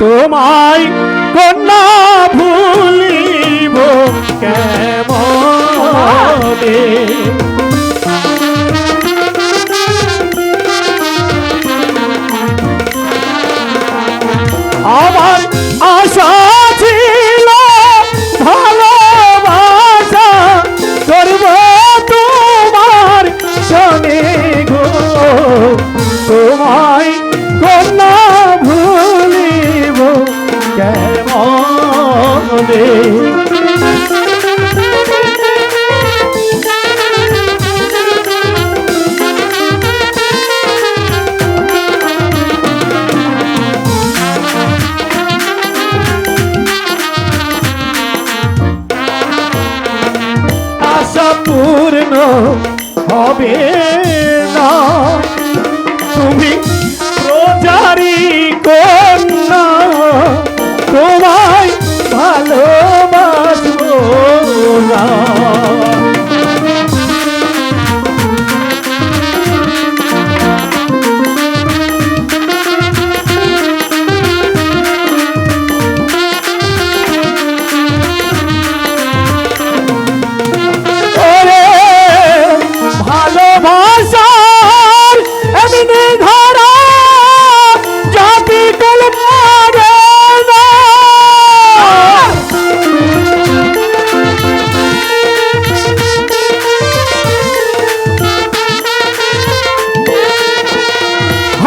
তোমায় কন্যা ভুলিব কেমনে পূর্ণ হবে। ভালোবাসবো না। ভালোবাসার ধরা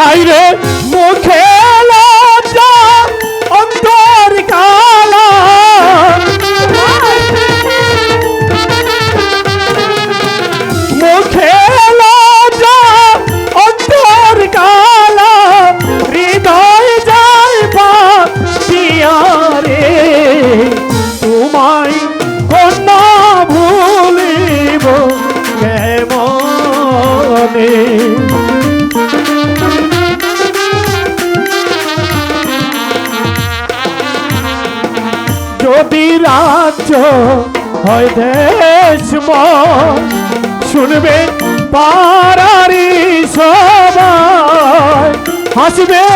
হাইরে মুখে লজ্জা রাজ্য হয় দেশ শুনবে পারারি সবাই হাসবে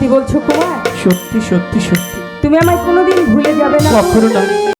সত্যি বলছো কুমার? সত্যি সত্যি সত্যি। তুমি আমায় কোনোদিন ভুলে যাবে না কখনো না।